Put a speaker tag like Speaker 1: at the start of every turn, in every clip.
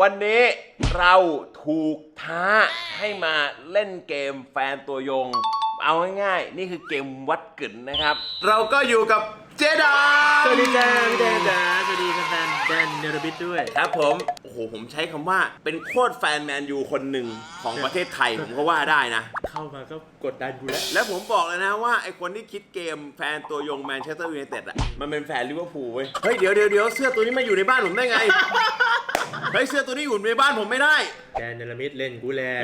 Speaker 1: วันนี้เราถูกท้าให้มาเล่นเกมแฟนตัวยง เอาง่ายๆ นี่คือเกมวัดกึ่นนะครับ เราก็อยู่กับ ดา
Speaker 2: สวัสดีจ้าพี่แดนจ้าสวัสดีแฟนๆแดนเนรบิทด้วย
Speaker 1: ครับผม โอ้โห ผมใช้คำว่าเป็นโคตรแฟนแมนยูคนหนึ่งของประเทศไทย ผมก็ว่าได้นะ
Speaker 2: เข้ามาก็กดดันกูแล้ว
Speaker 1: แล้วผมบอกเลยนะว่าไอคนที่คิดเกมแฟนตัวยงแมนเชสเตอร์ยูไนเต็ดอะ มันเป็นแฟนลิเวอร์พูลเว้ย เฮ้ย เดี๋ยวเดี๋ยวเดี๋ยวเสื้อตัวนี้มาอยู่ในบ้านผมได้ไง เฮ้ย เสื้อตัวนี้อยู่ในบ้านผมไม่ได้
Speaker 2: แดนเนรมิทเล่นกูแล้ว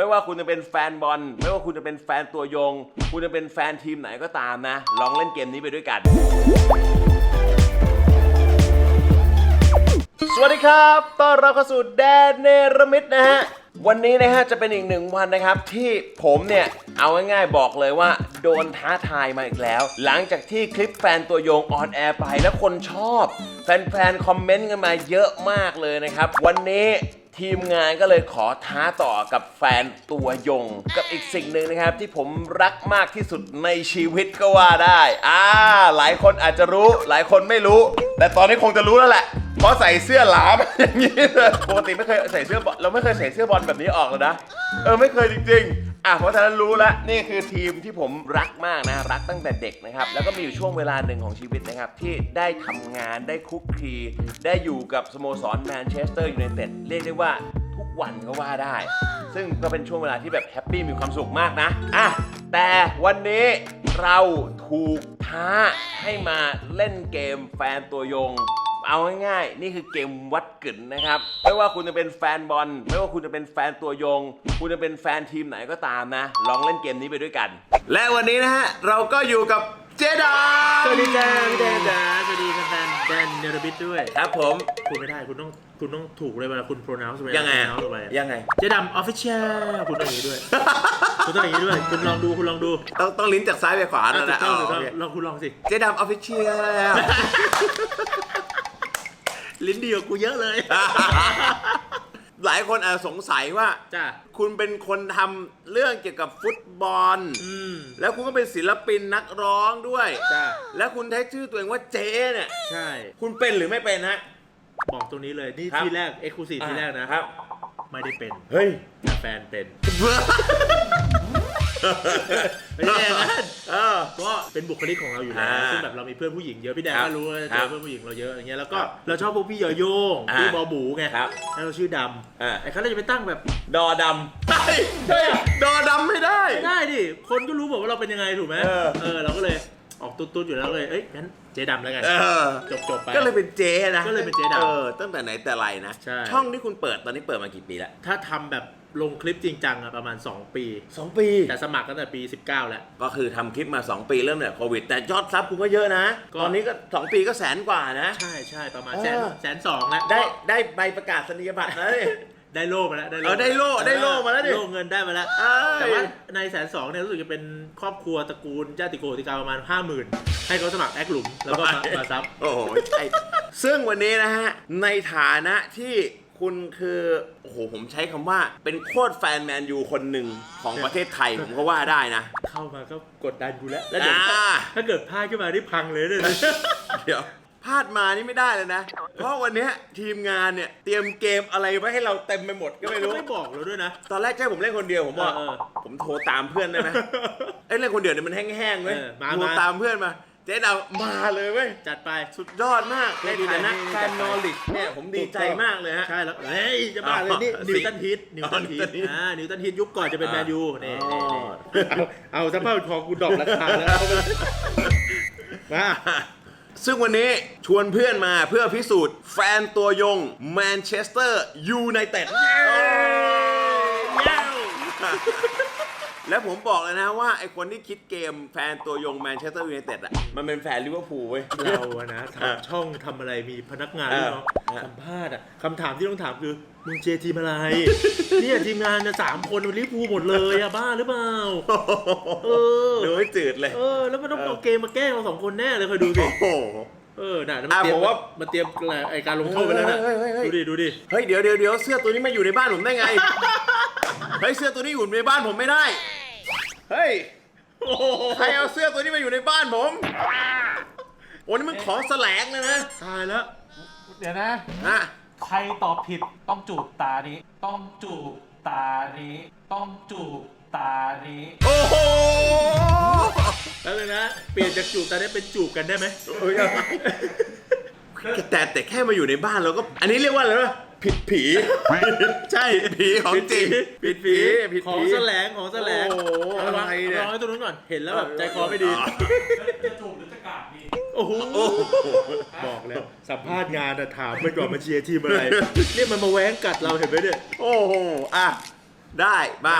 Speaker 1: ไม่ว่าคุณจะเป็นแฟนบอล ไม่ว่าคุณจะเป็นแฟนตัวยง คุณจะเป็นแฟนทีมไหนก็ตามนะ ลองเล่นเกมนี้ไปด้วยกัน สวัสดีครับ ต้อนรับเข้าสู่แดนเนรมิตนะฮะ วันนี้นะฮะจะเป็นอีกหนึ่งวันนะครับ ที่ผมเนี่ย เอาง่ายๆบอกเลยว่า โดนท้าทายมาอีกแล้ว หลังจากที่คลิปแฟนตัวยงออนแอร์ไปแล้วคนชอบ แฟนๆ คอมเมนต์กันมาเยอะมากเลยนะครับ วันนี้ ทีมงานก็เลยขอท้าต่อกับแฟนตัวยง กับอีกสิ่งหนึ่งนะครับ ที่ผมรักมากที่สุดในชีวิตก็ว่าได้ อ่า หลายคนอาจจะรู้หลายคนไม่รู้ แต่ตอนนี้คงจะรู้แล้วแหละ เพราะใส่เสื้อหลามอย่างนี้เลยปกติไม่เคยใส่เสื้อบอลเราไม่เคยใส่เสื้อบอลแบบนี้ออกเลยนะ เออไม่เคยจริงๆ อะเพราะฉะนั้นรู้แล้วนี่คือทีมที่ผมรักมากนะรักตั้งแต่เด็กนะครับ แล้วก็มีอยู่ช่วงเวลาหนึ่งของชีวิตนะครับ ที่ได้ทำงานได้คุกคี ได้อยู่กับสโมสรแมนเชสเตอร์ยูไนเต็ดเรียกได้ว่าทุกวันก็ว่าได้ ซึ่งก็เป็นช่วงเวลาที่แบบแฮปปี้มีความสุขมากนะอะแต่วันนี้เราถูกท้าให้มาเล่นเกมแฟนตัวยง เอาง่ายๆ นี่คือเกมวัดกึ่นนะครับ ไม่ว่าคุณจะเป็นแฟนบอล ไม่ว่าคุณจะเป็นแฟนตัวยง คุณจะเป็นแฟนทีมไหนก็ตามนะ ลองเล่นเกมนี้ไปด้วยกัน และวันนี้นะฮะ เราก็อยู่กับเจดา
Speaker 2: สวัสดีจ้าพี่แดนจ้าสวัสดีแฟนๆแดนเนรบิทด้วย
Speaker 1: ครับผม
Speaker 2: คุณไม่ได้คุณต้องคุณต้องถูกเลยเวลาคุณ pronounce ไป
Speaker 1: ยังไง
Speaker 2: pronounce ไป
Speaker 1: ยังไง
Speaker 2: เจ๊ดำ official คุณต้องอย่างนี้ด้วย คุณต้องอย่างนี้ด้วย คุณลองดูคุณลองดู
Speaker 1: ต้องต้องลิ้นจากซ้ายไปขวา
Speaker 2: อะ
Speaker 1: แล้ว
Speaker 2: ถู
Speaker 1: นะ
Speaker 2: กต้องถูก
Speaker 1: อ๋อ
Speaker 2: ต้อง
Speaker 1: โอเค
Speaker 2: ลองคุณลองสิ
Speaker 1: เจดำออฟฟิเชียล
Speaker 2: ลิ้นดีกว่ากูเยอะเลย
Speaker 1: หลายคนอาจสงสัยว่า
Speaker 2: จ้า
Speaker 1: คุณเป็นคนทำเรื่องเกี่ยวกับฟุตบอล
Speaker 2: อืม
Speaker 1: แล้วคุณก็เป็นศิลปินนักร้องด้วย
Speaker 2: จ้า
Speaker 1: แล้วคุณใช้ชื่อตัวเองว่าเจเนี่ย
Speaker 2: ใช่
Speaker 1: คุณเป็นหรือไม่เป็นฮะ
Speaker 2: บอกตรงนี้เลย นี่
Speaker 1: ครับ
Speaker 2: ที่แรก exclusive ที่แรกนะ
Speaker 1: ครับ
Speaker 2: ไม่ได้เป็น
Speaker 1: เฮ้ย
Speaker 2: แต่แฟนเป็น ไม่ใช่อย่างนั้น
Speaker 1: เออ
Speaker 2: ก็เป็นบุคลิกของเราอยู่แล้ว
Speaker 1: อ่า
Speaker 2: ซึ่งแบบเรามีเพื่อนผู้หญิงเยอะพี่แดน
Speaker 1: ครับ
Speaker 2: ก็รู้ว่า
Speaker 1: ค
Speaker 2: เจ
Speaker 1: รั
Speaker 2: อบเพื่อนผู้หญิงเราเยอะอย่างเงี้ยแล้วก็
Speaker 1: ครับ
Speaker 2: เราชอบพวกพี่โยโย่ง
Speaker 1: อ่า
Speaker 2: พี่บอบูไง
Speaker 1: ครับ
Speaker 2: แล้วเราชื่อด
Speaker 1: อ่าำ
Speaker 2: ไอ้เขาเลยจะไปตั้งแบบ
Speaker 1: ดอดำเฮ้ยเฮ้ยดอดำไม่ได้
Speaker 2: ไม่ได้ดิ คนก็รู้บอกว่าเราเป็นยังไงถูกไหม
Speaker 1: เออ
Speaker 2: เออเราก็เลยออกตุ๊ดๆอยู่แล้วเลย เอ้ยงั้นเจ๊ดำแล้วกัน
Speaker 1: เออ
Speaker 2: จบจบๆไป
Speaker 1: ก็เลยเป็นเจนะ
Speaker 2: ก็เลยเป็นเจ๊ดำ
Speaker 1: เออตั้งแต่ไหนแต่ไรนะ
Speaker 2: ใช่
Speaker 1: ช่องที่คุณเปิดตอนนี้เปิดมากี่ปีแล้ว
Speaker 2: ถ้าทำแบบ ลงคลิปจริงจังอะประมาณ 2 ปี
Speaker 1: สองปี
Speaker 2: แต่สมัครตั้งแต่ปี 19 แล้ว
Speaker 1: ก็คือทำคลิปมา 2 ปีเริ่มเนี่ยโควิด แต่ยอดซับคุณก็เยอะนะ
Speaker 2: ก็
Speaker 1: ตอนนี้ก็ 2 ปีก็แสนกว่านะ
Speaker 2: ใช่ใช่ประมาณ
Speaker 1: เออ
Speaker 2: แสนแสนสองแล้ว
Speaker 1: ได้ได้ใบประกาศนียบัตรนะนี่
Speaker 2: ได้โล่มาแล้ว
Speaker 1: เออได้โล่ได้โล่มาแล้วดิ
Speaker 2: โล่เงินได้มาแล้ว
Speaker 1: เอ้ย
Speaker 2: แต่ว่าในแสนสองเนี่ยรู้สึกจะเป็นครอบครัวตระกูลญาติโกติกาประมาณห้าหมื่นให้เขาสมัครแอคหลุม แล้วก็มา มาซับ
Speaker 1: โอ้โหใช่ซึ่งวันนี้นะฮะ ในฐานะที่ คุณคือโอ้โหผมใช้คำว่าเป็นโคตรแฟนแมนยูคนหนึ่งของประเทศไทยผมก็ว่าได้นะ
Speaker 2: เข้ามาก็กดดันกูแล้ว แล้วเดี๋ยว
Speaker 1: อ่า
Speaker 2: ถ้าเกิดพลาดขึ้นมาที่พังเลยเนี่ย
Speaker 1: เดี๋ยวพลาดมานี่ไม่ได้เลยนะ เพราะวันเนี้ยทีมงานเนี่ยเตรียมเกมอะไรไว้ให้เราเต็มไปหมดก็ไม่รู้
Speaker 2: ไม่บอกเราด้วยนะ
Speaker 1: ตอนแรกใช่ผมเล่นคนเดียวผมบอก
Speaker 2: เออเออ
Speaker 1: ผมโทรตามเพื่อนได้ไหมเอ้ยเล่นคนเดียวเนี่ยมันแห้งๆเว้ย
Speaker 2: เออมา
Speaker 1: โทร
Speaker 2: มา
Speaker 1: ตามเพื่อนมา เจ๊ดาวมาเลยเว้ย
Speaker 2: จัดไป
Speaker 1: สุดยอดมากใน
Speaker 2: ดี
Speaker 1: ฐานะ
Speaker 2: ดี
Speaker 1: แฟนนอริชเนี่ยผมดีใจมากเลยฮะ
Speaker 2: ใช่แล้วเฮ้ยจะบ้าเลยนี่
Speaker 1: อ๋อ
Speaker 2: นิวตันฮิตนิวตันฮิ
Speaker 1: อ๋อ
Speaker 2: ต
Speaker 1: Newton Heath
Speaker 2: อ่านิวตันฮิตยุคก่อนจะเป็นแมนยูนี่
Speaker 1: อ๋อ
Speaker 2: นี่นี่เอาเอาซะเพิ่มพอกูดรอกราคาแล้วเอาไปมา
Speaker 1: ซึ่งวันนี้ชวนเพื่อนมาเพื่อพิสูจน์แฟนตัวยงแมนเชสเตอร์ยูไนเต็ด แล้วผมบอกเลยนะว่าไอคนที่คิดเกมแฟนตัวยงแมนเชสเตอร์ยูไนเต็ดอะมันเป็นแฟนลิเวอร์พูลเว้ย
Speaker 2: เราอะนะทำช่องทำอะไรมีพนักงานด้วยเนาะ
Speaker 1: เออ
Speaker 2: สัมภาษณ์อะคำถามที่ต้องถามคือมึงเจทีมอะไร เนี่ยทีมงานจะสามคนลิเวอร์พูลหมดเลยอะบ้าหรือเปล่า เออ
Speaker 1: ดูไม่จืดเลย
Speaker 2: เออ แล้วมันต้องเอาเกมมาแกล้งเราสองคนแน่เลยคอยดูสิ
Speaker 1: โอ้โห
Speaker 2: เออ น่ะมัน
Speaker 1: อะ
Speaker 2: เตรียม
Speaker 1: ผมว่า
Speaker 2: มันเตรียมไอการลงโทษไปแล้วนะ
Speaker 1: เฮ้ยเฮ้ยเฮ้ย
Speaker 2: ดูดิ ดูดิ
Speaker 1: เฮ้ยเดี๋ยวเดี๋ยวเดี๋ยวเสื้อตัวนี้มาอยู่ในบ้านผมได้ไง เฮ้ยเสื้อตัวนี้อยู่ในบ้านผมไม่ได้ เฮ้ย
Speaker 2: โอ้โห
Speaker 1: ใครเอาเสื้อตัวนี้มาอยู่ในบ้านผมโอ้นี่มันของแสลงเลยนะ
Speaker 2: ตายแล้ว
Speaker 3: เดี๋ยวนะ
Speaker 1: ฮะ
Speaker 3: ใครตอบผิดต้องจูบตานี้ ต้องจูบตานี้ ต้องจูบตานี้
Speaker 1: โอ้โห
Speaker 2: แล้วเลยนะ เปลี่ยนจากจูบตอนนี้เป็นจูบกันได้ไหม
Speaker 1: แต่แต่แค่มาอยู่ในบ้านเราก็ อันนี้เรียกว่าอะไรวะ ผิดผี ใช่ผีของจริงผิดผีผิด
Speaker 2: ของ
Speaker 1: ผี
Speaker 2: แสลงของแสลง
Speaker 1: โอ้โห
Speaker 2: เอาวาง
Speaker 1: อะไรเนี่ย
Speaker 2: เอาวางไว้ตรงนู้นก่อน เห็นแล้วแบบใจคอไม่ดี
Speaker 3: จะจูบหรือจะกราบดี
Speaker 2: โอ้โห บอกแล้ว สัมภาษณ์งานอะถามไปก่อนมาเชียร์ทีมอะไร เนี่ยมันมาแว้งกัดเราเห็นไหมเนี่ย
Speaker 1: โอ้โห อะ ได้มา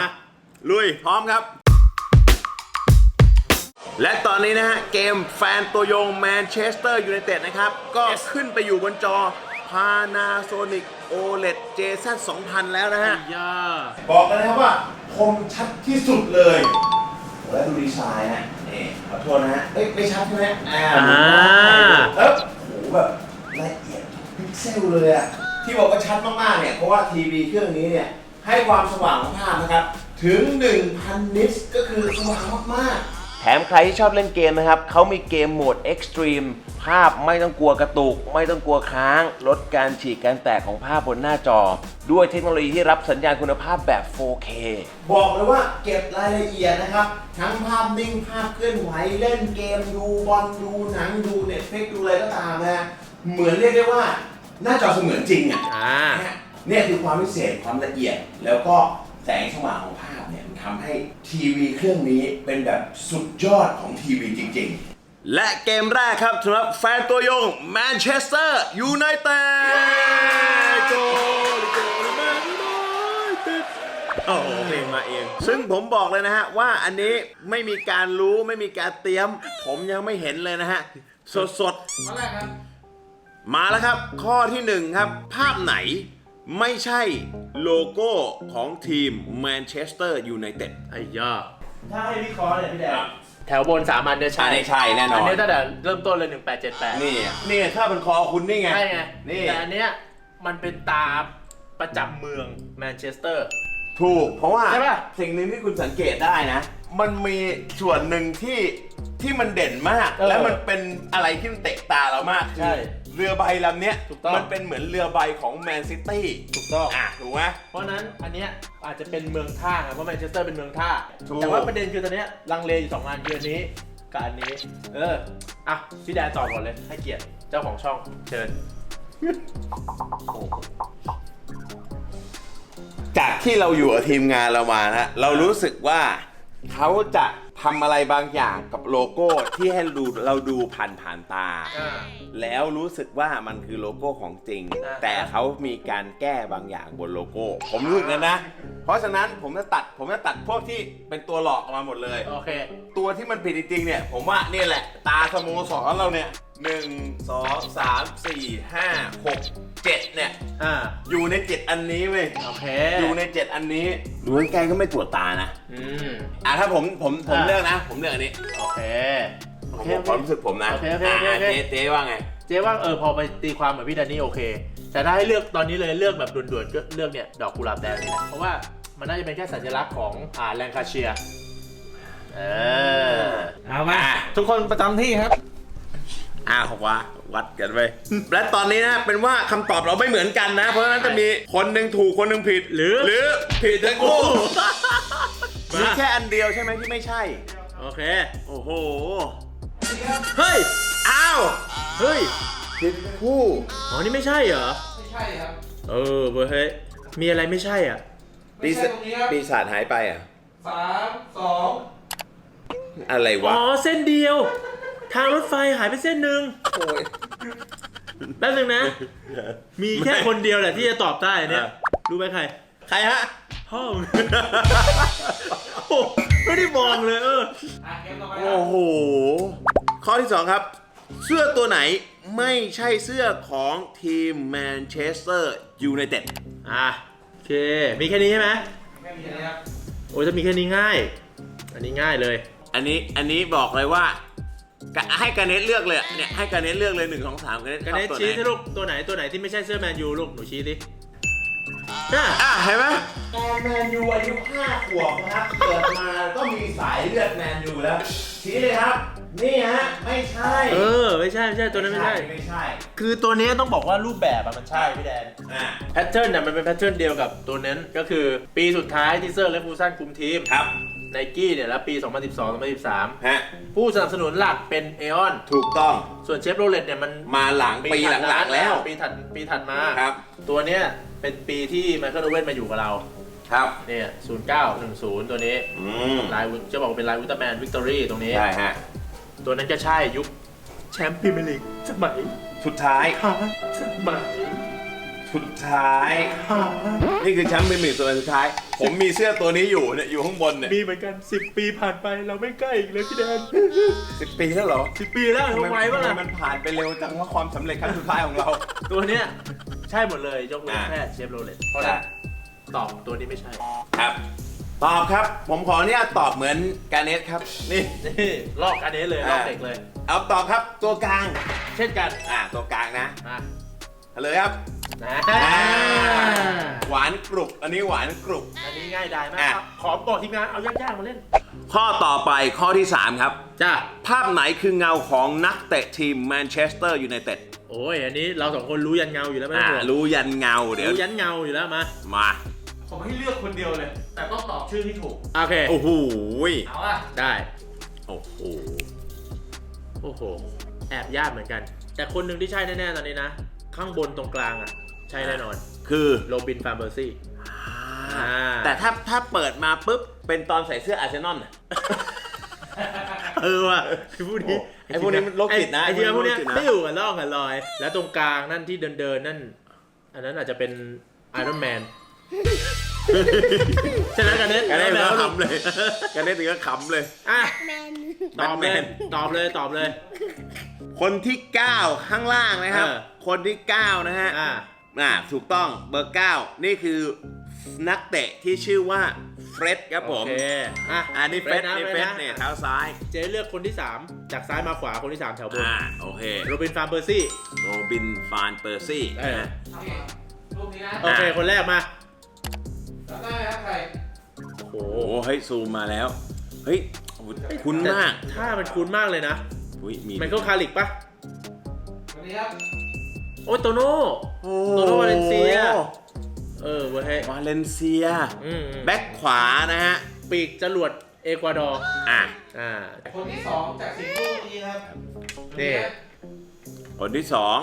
Speaker 1: ลุย พร้อมครับ และตอนนี้นะฮะ เกมแฟนตัวยงแมนเชสเตอร์ยูไนเต็ดนะครับ ก็ขึ้นไปอยู่บนจอ Panasonic OLED JZ 2000 แล้วนะฮะ
Speaker 2: ย่า
Speaker 1: บอกเลยนะครับว่าคมชัดที่สุดเลยแล้วดูดีไซน์ฮะนี่ขอโทษนะฮะเอ้ยไม่ชัดใช่ไหมอ่า
Speaker 2: อ่า
Speaker 1: เอ้ยโหแบบละเอียดทุกพิกเซลเลยอะที่บอกว่าชัดมากๆเนี่ยเพราะว่าทีวีเครื่องนี้เนี่ยให้ความสว่างของภาพนะครับ ถึง 1,000 นิตส์ก็คือสว่างมากๆ แถมใครที่ชอบเล่นเกมนะครับเขามีเกมโหมด Extreme ภาพไม่ต้องกลัวกระตุก ไม่ต้องกลัวค้าง ลดการฉีกการแตกของภาพบนหน้าจอ ด้วยเทคโนโลยีที่รับสัญญาณคุณภาพแบบ 4K บอกเลยว่าเก็บรายละเอียดนะครับ ทั้งภาพนิ่งภาพเคลื่อนไหวเล่นเกม ดูบอลดูหนังดูเน็ตฟลิกดูอะไรก็ตามนะฮะเหมือนเรียกได้ว่าหน้าจอเสมือนจริงอะ
Speaker 2: อ่า
Speaker 1: เนี่ยคือความพิเศษความละเอียดแล้วก็แสงสว่างของภาพเนี่ยมัน ทำให้ทีวีเครื่องนี้เป็นแบบสุดยอดของทีวีจริง ๆ และเกมแรกครับสำหรับแฟนตัวยงแมนเชสเตอร์ยูไนเต็ด
Speaker 2: โกลโกลแมนยูไนเต็ด
Speaker 1: โอ้โหเพลงมาเอง ซึ่งผมบอกเลยนะฮะ ว่าอันนี้ไม่มีการรู้ไม่มีการเตรียม ผมยังไม่เห็นเลยนะฮะ สดๆ
Speaker 3: ข้อแรกครับ
Speaker 1: มาแล้วครับ ข้อที่หนึ่งครับ ภาพไหน ไม่ใช่โลโก้ของทีมแมนเชสเตอร์ยูไนเต็ด
Speaker 2: ไอ้ย่า
Speaker 3: ถ้าให้วิเคราะห์เนี่ยพี่แดง
Speaker 2: แถวบนสามอันเนี่ยใช่
Speaker 1: อันนี้ใช่แน่นอน
Speaker 2: อันนี้ตั้งแต่เริ่มต้นเลย 1878
Speaker 1: นี่อะนี่ถ้าเป็นคอคุณนี่ไง
Speaker 2: ใช่ไง
Speaker 1: นี่
Speaker 2: แต่อันเนี้ยมันเป็นตาประจำเมืองแมนเชสเตอร์
Speaker 1: ถูก เพราะว่า
Speaker 2: ใช่ปะ
Speaker 1: สิ่งหนึ่งที่คุณสังเกตได้นะ มันมีส่วนหนึ่งที่ที่มันเด่นมาก
Speaker 2: เออ
Speaker 1: แล้วมันเป็นอะไรที่มันเตะตาเรามาก
Speaker 2: ใช่
Speaker 1: คือ เรือใบลำเนี้ย
Speaker 2: ถูกต้อง
Speaker 1: มันเป็นเหมือนเรือใบของแมนซิตี้
Speaker 2: ถูกต้อง
Speaker 1: อะถูกไหม
Speaker 2: เพราะฉะนั้นอันเนี้ยอาจจะเป็นเมืองท่าไงเพราะแมนเชสเตอร์เป็นเมืองท่า
Speaker 1: ถูก
Speaker 2: แต่ว่าประเด็นคือตอนเนี้ยลังเลอยู่สองงานคืออันนี้กับอันนี้ เออ อะพี่แดนตอบก่อนเลยให้เกียรติเจ้าของช่องเชิญ
Speaker 1: จากที่เราอยู่กับทีมงานเรามานะเรารู้สึกว่าเขาจะ ทำอะไรบางอย่างกับโลโก้ที่ให้ดูเราดูผ่านผ่านๆตา
Speaker 2: อ่า
Speaker 1: แล้วรู้สึกว่ามันคือโลโก้ของจริง
Speaker 2: อ่า
Speaker 1: แต่เขามีการแก้บางอย่างบนโลโก้ ผมรู้สึกนะนะเพ ราะฉะนั้นผมจะตัดผมจะตัดพวกที่เป็นตัวหลอกออกมาหมดเลย
Speaker 2: โอเค
Speaker 1: ตัวที่มันผิดจริงๆเนี่ย ผมว่านี่แหละ ตาสโมสรเราเนี่ยหนึ่งสองสามสี่ห้าหกเจ็ดเนี่ย
Speaker 2: อ่า
Speaker 1: อยู่ในเจ็ดอันนี้เว้ย
Speaker 2: โอเค
Speaker 1: อยู่ในเจ็ดอันนี้ดูใกล้ๆก็ไม่ตรวจตานะ
Speaker 2: อืม
Speaker 1: อะถ้าผมผมผม
Speaker 2: อะ
Speaker 1: เลือกนะ ผมเลือกอันนี้
Speaker 2: โอเค โอ
Speaker 1: ผม
Speaker 2: เค
Speaker 1: ผมความรู้สึกผมนะ
Speaker 2: โอเคโอเคโอเค
Speaker 1: อะ
Speaker 2: โอเค
Speaker 1: เจ๊เจ๊ว่าไง
Speaker 2: เจ๊ว่าเออพอไปตีความเหมือนพี่แดนนี่โอเค แต่ถ้าให้เลือกตอนนี้เลยเลือกแบบด่วนๆก็เลือกเนี่ยดอกกุหลาบแดงนี่แหละเพราะว่า มันน่าจะเป็นแค่สัญลักษณ์ของอ่าแลงคาเชียร์เออ
Speaker 3: เอามา ทุกคนประจำที่ครับ
Speaker 1: อ้าวว่าวัดกันไป และตอนนี้นะเป็นว่าคำตอบเราไม่เหมือนกันนะ เพราะฉะนั้นจะมีคนหนึ่งถูกคนหนึ่งผิด
Speaker 2: หรือ
Speaker 1: หรือผิดทั้งคู่
Speaker 2: มา
Speaker 1: มีแค่อันเดียวใช่ไหมที่ไม่ใช่
Speaker 2: โอเค
Speaker 1: โอ้โห
Speaker 2: เฮ้ย
Speaker 1: อ้าว
Speaker 2: เฮ้ย
Speaker 1: ผิดทั้งคู่
Speaker 2: อ๋อ นี่ไม่ใช่เหรอ
Speaker 3: ไม่ใช่ครับ
Speaker 2: เออเว้ยเฮ้ยมีอะไรไม่ใช่อะ
Speaker 3: ไม่ใช่ตรงนี้ครับ
Speaker 1: ปีศาจหายไปอะ
Speaker 3: สามสอง
Speaker 1: อะไร
Speaker 2: อ๋
Speaker 1: วะ
Speaker 2: อเส้นเดียว ทางรถไฟหายไปเส้นหนึ่ง
Speaker 1: โอ้ย
Speaker 2: แป๊บนึงนะ มีแค่คนเดียวแหละที่จะตอบได้อันเนี่ย
Speaker 1: อะ
Speaker 2: รู้ไหมใคร
Speaker 1: ใครฮะ
Speaker 2: พ่อมึงโอ้ไม่ได้มองเลยเออ
Speaker 3: อะเกมต่อไปครั
Speaker 1: โอ้
Speaker 3: บ
Speaker 1: โห ข้อที่สองครับ เสื้อตัวไหนไม่ใช่เสื้อของทีมแมนเชสเตอร์ยูไนเต็ด
Speaker 2: อะโอ เค มีแค่นี้ใช่ไหม
Speaker 3: แค่นี้นะครับ
Speaker 2: โอ้ยถ้ามีแค่นี้ง่าย อันนี้ง่ายเลย
Speaker 1: อันนี้อันนี้บอกเลยว่ากะให้การเน็ตเลือกเลยอะเนี่ยให้การเน็ตเลือกเลยหนึ่งสองสามการเน็ต
Speaker 2: กันเน
Speaker 1: ชอบตัว
Speaker 2: ชี้
Speaker 1: ไหน
Speaker 2: สิลูกตัวไหนตัวไหนที่ไม่ใช่เสื้อแมนยูลูกหนูชี้สิน่ะ
Speaker 1: อะเห็นไหมตอนแมนยูอายุ5ขวบนะครับ เกิดมาก็มีสายเลือดแมนยูแล้ว ชี้เลยครับ นี่ฮะ ไม่ใช่
Speaker 2: เออ ไม่ใช่ไม่ใช่ตัวนั้นไม่ใช่
Speaker 1: ไม่ใช่
Speaker 2: คือตัวนี้ต้องบอกว่ารูปแบบอะมันใช่พี่แดน
Speaker 1: อ่า
Speaker 2: แพทเทิร์นเนี่ยมันเป็นแพทเทิร์นเดียวกับตัวนั้นก็คือปีสุดท้ายที่เซอร์และฟูซันคุมทีม
Speaker 1: ครับ
Speaker 2: ไนกี้เนี่ยแล้วปี 2012-2013
Speaker 1: ฮะ
Speaker 2: ผู้สนับสนุนหลักเป็นเอออน
Speaker 1: ถูกต้อง
Speaker 2: ส่วนเชฟโรเลตเนี่ยมัน
Speaker 1: มาหลังปีหลังๆแล้ว
Speaker 2: ปีถัดปีถัดมา
Speaker 1: ครับ
Speaker 2: ตัวเนี้ยเป็นปีที่ไมเคิลโอเว่นมาอยู่กับเรา
Speaker 1: ครับ
Speaker 2: เนี่ย0910 ตัวนี้
Speaker 1: อืม
Speaker 2: ลายอุจะบอกว่าเป็นลายอุลตร้าแมนวิกตอรี่ตรงนี้
Speaker 1: ใช่ฮะ
Speaker 2: ตัวนั้นก็ใช่ยุคแชมป์พรีเมียร์ลีกสมัย
Speaker 1: สุดท้าย
Speaker 2: ฮาสมัย
Speaker 1: สุดท้าย
Speaker 2: ฮา
Speaker 1: นี่คือแชมป์พรีเมียร์ลีกตัวสุดท้าย ผมมีเสื้อตัวนี้อยู่เนี่ยอยู่ข้างบนเนี่ย
Speaker 2: มีเหมือนกัน 10 ปีผ่านไปเราไม่ใกล้อีกเลยพี่แดน
Speaker 1: สิบปีแล้วเหรอ
Speaker 2: 10 ปีแล้วทำไมวะ
Speaker 1: ทำ
Speaker 2: ล่ะ
Speaker 1: มันผ่านไปเร็วจังว่าความสำเร็จครั้งสุดท้ายของเรา
Speaker 2: ตัวเนี้ยใช่หมดเลยยกเว้น
Speaker 1: อ่า
Speaker 2: แค่เชฟโรเลตเพราะฉะนั้นตอบตัวนี้ไม่ใช่
Speaker 1: ครับ ตอบครับ ผมขอเนี่ยตอบเหมือนการเนสครับ นี่
Speaker 2: นี่ลอกอันนี้เลยลอกเด็กเลย
Speaker 1: เอาตอบครับตัวกลาง
Speaker 2: เช่นกัน
Speaker 1: อ่าตัวกลางนะ
Speaker 2: อะ
Speaker 1: เลยครับ
Speaker 2: นะ
Speaker 1: อ่าหวานกรุบอันนี้หวานกรุบ
Speaker 2: อันนี้ง่ายดายมาก
Speaker 1: อะ
Speaker 2: ครับขอบอกทีมงานเอายากๆมาเล่น
Speaker 1: ข้อต่อไปข้อที่ 3 ครับ
Speaker 2: จ้า
Speaker 1: ภาพไหนคือเงาของนักเตะทีมแมนเชสเตอร์ยูไนเต็ด
Speaker 2: โอ้ยอันนี้เราสองคนรู้ยันเงาอยู่แล้วไม่ต้
Speaker 1: อ่า
Speaker 2: องห่วง
Speaker 1: รู้ยันเงาเดี๋ยว
Speaker 2: รู้ยันเงาอยู่แล้วมา
Speaker 1: มา
Speaker 3: ผมให้เลือกคนเดียวเลย แต่ต้องตอบชื่อที่ถูก
Speaker 2: โอเค
Speaker 1: โอ้โห
Speaker 3: เอาอะ
Speaker 2: ได้
Speaker 1: โอ้โห
Speaker 2: โอ้โห แอบยากเหมือนกัน แต่คนหนึ่งที่ใช่แน่ๆตอนนี้นะ ข้างบนตรงกลางอะ ใช่แน่นอน
Speaker 1: คือ
Speaker 2: โรบินฟาร์เบอร์ซี่ อ่า
Speaker 1: แต่ถ้าถ้าเปิดมาปุ๊บ เป็นตอนใส่เสื้ออาร์เซนอลน่ะ
Speaker 2: เออว่ะไอ้พวกนี้
Speaker 1: ไอ้พวกนี้มันโรคจิตนะ
Speaker 2: ไอ้ที่พวกเนี้ย
Speaker 1: ไอ้พวกนี้โรคจิตนะ
Speaker 2: ไม่อยู่กันล่องกันลอย แล้วตรงกลางนั่นที่เดินเดินๆนั่น อันนั้นอาจจะเป็นไอรอนแมน ใช่ไหมกันเน็ต
Speaker 1: กันได้ถึง
Speaker 2: แล้
Speaker 1: ก็
Speaker 2: ว
Speaker 1: ขำเลยกันได้ถึงก็ขำเลย
Speaker 2: อะ
Speaker 4: แมน
Speaker 2: ตอบเลย
Speaker 1: Batman
Speaker 2: ตอบเลยตอบเลย
Speaker 1: คนที่ 9 ข้างล่างนะครับ
Speaker 2: เออ
Speaker 1: คนที่ 9 นะฮะ
Speaker 2: อ่า
Speaker 1: อ่าถูกต้องเบอร์ 9 นี่คือนักเตะที่ชื่อว่าเฟร็ดครับผม
Speaker 2: โอเคอะ
Speaker 1: อันนี้เฟร็ด
Speaker 2: นะ
Speaker 1: นี่เฟร็ดเนี่ยเท้าซ้าย
Speaker 2: เจ๊เลือกคนที่ 3 จากซ้ายมาขวาคนที่ 3 แถวบน
Speaker 1: อ่าโอเค
Speaker 2: โรบินฟาร์เบอร์ซี่
Speaker 1: โรบินฟานเปอร์ซี่
Speaker 2: เออ
Speaker 1: นะ
Speaker 3: นี่รูปนี้นะ
Speaker 2: โอเค คนแรกมา
Speaker 3: จำได้ไหมครับใคร
Speaker 2: โอ้โห
Speaker 1: โอ้โหเฮ้ยซูมมาแล้ว เฮ้ยโอ้โหคุ้นมาก
Speaker 2: แต่ถ้ามันคุ้นมากเลยนะ
Speaker 1: อุ๊ยมี
Speaker 2: ไมเคิลคาริกปะ
Speaker 3: วันนี้ครับ
Speaker 2: โอ้ยโตโน่
Speaker 1: โอ้
Speaker 2: โตโน่วาเลนเซีย เออเว้ยเฮ้ยวา
Speaker 1: เลนเซีย
Speaker 2: อืมอืม
Speaker 1: แบ็คขวานะฮะ
Speaker 2: ปีกจรวดเอกวาดอร์
Speaker 1: อะ
Speaker 2: อ่า
Speaker 3: คนที่สองจากสิงคโปร์นี้ครับ
Speaker 2: นี่
Speaker 1: คนที่สอง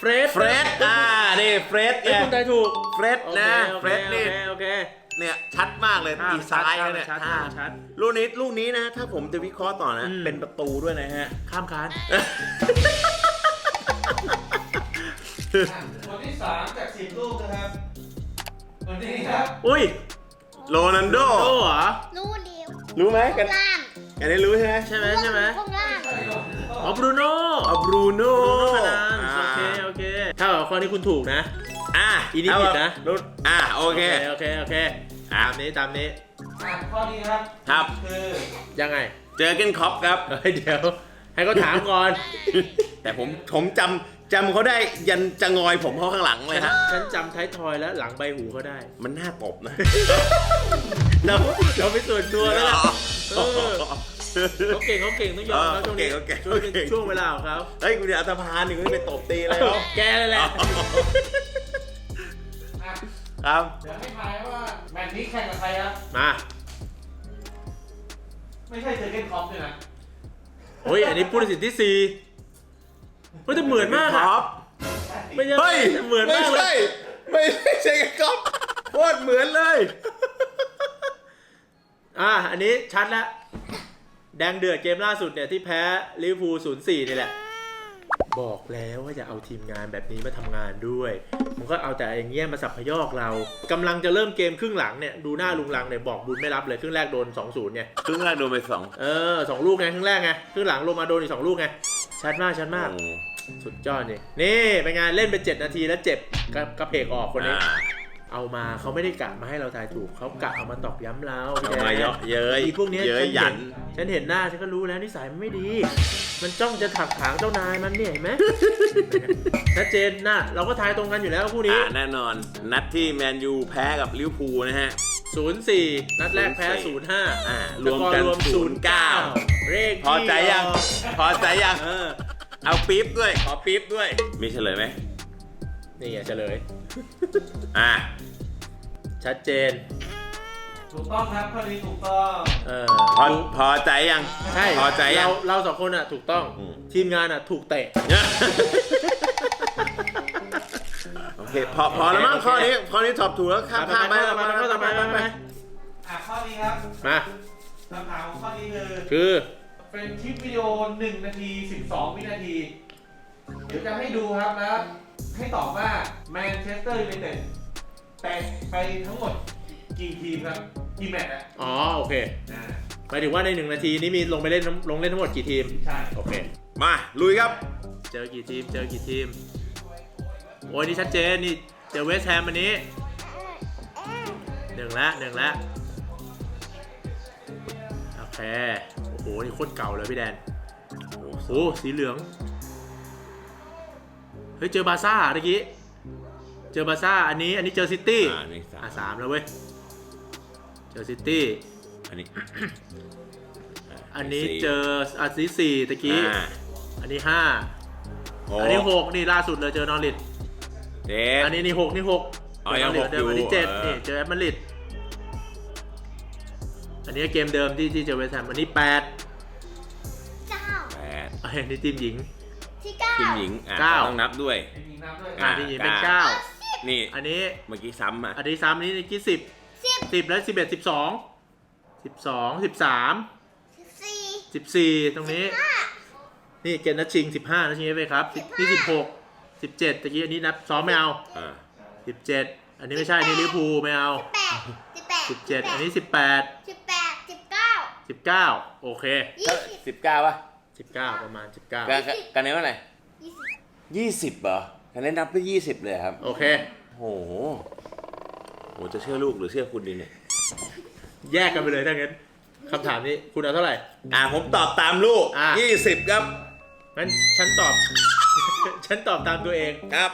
Speaker 2: เฟรด
Speaker 1: เฟร็ดอ่านี่เฟร็ด
Speaker 2: เอ้ย
Speaker 1: เนี่ย
Speaker 2: คุณทายถูก
Speaker 1: เฟร็ด
Speaker 2: โอเค
Speaker 1: นะ
Speaker 2: โอ
Speaker 1: เฟ
Speaker 2: เค
Speaker 1: ร็ด
Speaker 2: โอ
Speaker 1: นี่
Speaker 2: เคโอเค
Speaker 1: เนี่ยชัดมากเลย
Speaker 2: อ่า
Speaker 1: อีซ้าย
Speaker 2: ชัด
Speaker 1: เนี่ย
Speaker 2: ชัด
Speaker 1: อ่า
Speaker 2: ชัด
Speaker 1: ลูกนี้ลูกนี้นะ ถ้าผมจะวิเคราะห์ต่อนะ
Speaker 2: อืม
Speaker 1: เป็นประตูด้วยนะฮะ
Speaker 2: ข้ามคาน
Speaker 3: อะคนที่สามจากสิบลูกนะครับคนนี้ครับ
Speaker 2: อุ้ย
Speaker 1: โรนัลโด
Speaker 2: โอ้เหรอ
Speaker 4: รู้เดียว
Speaker 1: รู้ไหมกัน
Speaker 4: ล่าง
Speaker 1: กันได้รู้ใช่ไหม
Speaker 2: ใช่ไหมใช่ไหม
Speaker 4: ข้างล่าง
Speaker 2: อ๋อบรูโน่
Speaker 1: เอาบรูโน่
Speaker 2: บรูโน่ฟานั ข้อนี้คุณถูกนะ
Speaker 1: อะ
Speaker 2: อีนี่ผิดนะ
Speaker 1: รุ่นอะโอเค
Speaker 2: โอเค โอเค
Speaker 1: อะ
Speaker 2: ตามนี้ตามนี้
Speaker 3: อะข้อนี้ครับ
Speaker 1: ครับ
Speaker 3: คือ
Speaker 2: ยังไง
Speaker 1: เจอเกนคอปครับ
Speaker 2: เฮ้ยเดี๋ยว ให้เขาถามก่อน
Speaker 1: แต่ผมผมจำจำเขาได้ยันจะงอยผมเขาข้างหลังเลยฮะ
Speaker 2: ฉันจำท้ายทอยและหลังใบหูเขาได้
Speaker 1: มันน่าตบนะ
Speaker 2: เราเราไปส่วนตัวแล้วล่ะเออ เขาเก่งเขาเก่งต้องยอมเขาช่วงนี้
Speaker 1: เขาเก่ง
Speaker 2: ช่วง
Speaker 1: เขาเก่ง
Speaker 2: ช่วงเวลาของเขา
Speaker 1: เฮ้ยกูเดี๋ยวอัตภานหนึ่งไปตบตีอะไรเขา
Speaker 2: แกเลยแหละ
Speaker 3: อะ
Speaker 1: ครับ
Speaker 3: เดี๋ยวให้ทายว่าแมตช์นี้แข่งกับใครครับ
Speaker 2: มา
Speaker 3: ไม่ใช่เจอร์เกนคล็อปด้วยนะ
Speaker 2: โอ้ยอันนี้ผู้ตัดสินที่สี่เฮ้ยแต่เหมือนมาก
Speaker 1: ค
Speaker 2: อะ
Speaker 1: รับ
Speaker 2: ไม่ใช่
Speaker 1: เฮ้ย
Speaker 2: แต่เหมือน
Speaker 1: ไม่
Speaker 2: มากเล
Speaker 1: ใช่
Speaker 2: ย
Speaker 1: ไม่ใช่เจอเกนคอปโคตรเหมือนเลย
Speaker 2: อะอันนี้ชัดแล้ว แดงเดือดเกมล่าสุดเนี่ยที่แพ้ลิเวอร์พูล0-4นี่แหละ บอกแล้วว่าอย่าเอาทีมงานแบบนี้มาทำงานด้วย มันก็เอาแต่อย่างเงี้ยมาสับพยอกเรากำลังจะเริ่มเกมครึ่งหลังเนี่ยดูหน้าลุงลังเนี่ยบอกบุญไม่รับเลยครึ่งแรกโดน2-0เนี่ย
Speaker 1: ครึ่งแรกโดนไปสอง
Speaker 2: เออสองลูกไงครึ่งแรกไงครึ่งหลังลงมาโดนอีกสองลูกไงชัดมากชัดมาก
Speaker 1: โอ้
Speaker 2: สุดยอดนี่นี่เป็นไงเล่นไปเจ็ดนาทีแล้วเจ็บกระกระเพกออกคนนี้
Speaker 1: อ่า
Speaker 2: เอามาเขาไม่ได้กะมาให้เราทายถูกเขากะเอามาตอกย้ำเรา
Speaker 1: เอามาเยอะเย้ย
Speaker 2: ไอ้พวกเนี้ย
Speaker 1: เย้ย
Speaker 2: ฉัน
Speaker 1: หยั
Speaker 2: เห็
Speaker 1: น
Speaker 2: นฉันเห็นหน้าฉันก็รู้แล้วนิสัยมันไม่ดี มันจ้องจะถักถางเจ้านายมันเนี่ยเห็นไหม ชัดเจนนะเราก็ทายตรงกันอยู่แล้วคู่นี้
Speaker 1: อ่าแน่นอน นัดที่แมนยูแพ้กับลิเวอร์พูลนะฮะ
Speaker 2: 04 นัดแรกแพ้05
Speaker 1: อ่ารวมกัน
Speaker 2: สอ
Speaker 1: ศูนย์เก้า
Speaker 2: เลข
Speaker 1: พอใจยัง พอใจยัง
Speaker 2: เออ
Speaker 1: เอาปี๊บด้วย ขอปี๊บด้วย มีเฉลยไหม
Speaker 2: นี่ไงเฉลย
Speaker 1: อ่า
Speaker 2: ชัดเจน
Speaker 3: ถูกต้องครับข้อนี้ถูกต้อง
Speaker 2: เออ
Speaker 1: พอพอใจยัง
Speaker 2: ใช่
Speaker 1: พอใจยั
Speaker 2: เรา
Speaker 1: ง
Speaker 2: เราสองคนอะ ถูกต้อง
Speaker 1: อืม
Speaker 2: ทีมงานอะ ถูกเตะ
Speaker 1: โอเคพอพอแล้วมั้ง
Speaker 2: โอเค
Speaker 1: ข้อนี้ข้อนี้ตอบถูกแล้วข้ามข้ามไป
Speaker 2: ไปไปไปไปไปไป
Speaker 3: อะข้อนี้ครับ
Speaker 2: มา
Speaker 3: คำถามของข้อนี้คือ
Speaker 2: คือ
Speaker 3: เป็นคลิปวิดีโอ 1 นาที 12 วินาที เดี๋ยวจะให้ดูครับแล้ว ให้ตอบว่าแมนเชสเตอร์ยูไนเต็ดแตกไปทั้งหมดกี่ทีมครับกี่แมตช์อะ
Speaker 2: อ๋อโอเค
Speaker 3: อ่า
Speaker 2: หมายถึงว่าในหนึ่งนาทีนี้มีลงไปเล่นลงเล่นทั้งหมดกี่ทีม
Speaker 3: ใช่
Speaker 2: โอเค
Speaker 1: มาลุยครับ
Speaker 2: เจอกี่ทีม เจอกี่ทีม โอ้ยนี่ชัดเจนนี่เจอเวสต์แฮมอันนี้หนึ่งละหนึ่งละโอเค โอ้โห นี่โคตรเก่าเลยพี่แดน โอ้โห สีเหลือง เฮ้ยเจอบาร์ซ่าเมื่อกี้ เจอบาร์ซ่าอันนี้ อันนี้เจอซิตี้
Speaker 1: อ่านี่สาม
Speaker 2: อะสามแล้วเว้ย เจอซิตี้
Speaker 1: อันนี้
Speaker 2: อันนี้
Speaker 1: สี่
Speaker 2: เจออันนี้สี่ตะกี้
Speaker 1: อ่า
Speaker 2: อันนี้ห้า
Speaker 1: ห
Speaker 2: อันนี้หกนี่ล่าสุดเลยเจอนอริด
Speaker 1: เจ็ด
Speaker 2: อันนี้นี่หกนี่หก
Speaker 1: อ๋อยัง
Speaker 2: เดี๋ว
Speaker 1: หก
Speaker 2: เดิม
Speaker 1: อยู่
Speaker 2: อันนี้เจ็ด
Speaker 1: เออ
Speaker 2: นี่เจอแอตมาดริดอันนี้เกมเดิมที่ที่เจอเวสต์แฮมอันนี้แปด
Speaker 4: เก้า
Speaker 1: แปด
Speaker 2: อันนี้ทีมหญิง
Speaker 4: ที่เก้า
Speaker 1: ทีมหญิงอะ
Speaker 2: เก้า
Speaker 1: ต้องนับด้วย
Speaker 3: ไอ้ทีมนับด้วย
Speaker 2: อ่า
Speaker 1: อะ
Speaker 2: ทีมหญิงเป็น
Speaker 1: เก้า
Speaker 2: เก้า
Speaker 1: นี่
Speaker 2: อันนี้
Speaker 1: เมื่อกี้ซ้ำอะ
Speaker 2: อันนี้สามอันนี้เมื่อกี้สิบ
Speaker 4: สิบ
Speaker 2: สิบแล้วสิบเอ็ดสิบสองสิบสองสิบสาม
Speaker 4: สิบสี่
Speaker 2: สิบสี่ตรงนี้
Speaker 4: ห้า
Speaker 2: นี่เกมนัดชิงสิบห้านัดชิงเอฟเอครับ
Speaker 4: สิบห้า
Speaker 2: นี่สิบหกสิบเจ็ดตะกี้อันนี้นับซ้อมไม่เอา
Speaker 1: อ่า
Speaker 2: สิบเจ็ดอันนี้ไม่ใช่อันนี่ลิเวอร์พูลไม่เอา
Speaker 4: สิบแปดสิบแปด
Speaker 2: สิบเจ็ดอันนี้สิบแปด
Speaker 4: สิบแปดสิบเก้า
Speaker 2: สิบเก้าโอเค
Speaker 4: ยี่สิบ
Speaker 1: สิบเก้าป่ะ
Speaker 2: สิบเก้าประมาณสิบเก้า
Speaker 1: การการเน้นว่าไหน
Speaker 4: ยี่สิบ
Speaker 1: ยี่สิบเหรอการเน้นนับไปยี่สิบเลยครับ
Speaker 2: โอเค
Speaker 1: โหโหจะเชื่อลูกหรือเชื่อคุณดีเนี่ย
Speaker 2: แยกกันไปเลยถ้างั้นคำถามนี้คุณเอาเท่าไหร่
Speaker 1: อ่าผมตอบตามลูก
Speaker 2: อะ
Speaker 1: ยี่สิบครับ
Speaker 2: งั้นฉันตอบ ฉันตอบตามตัวเอง
Speaker 1: ครับ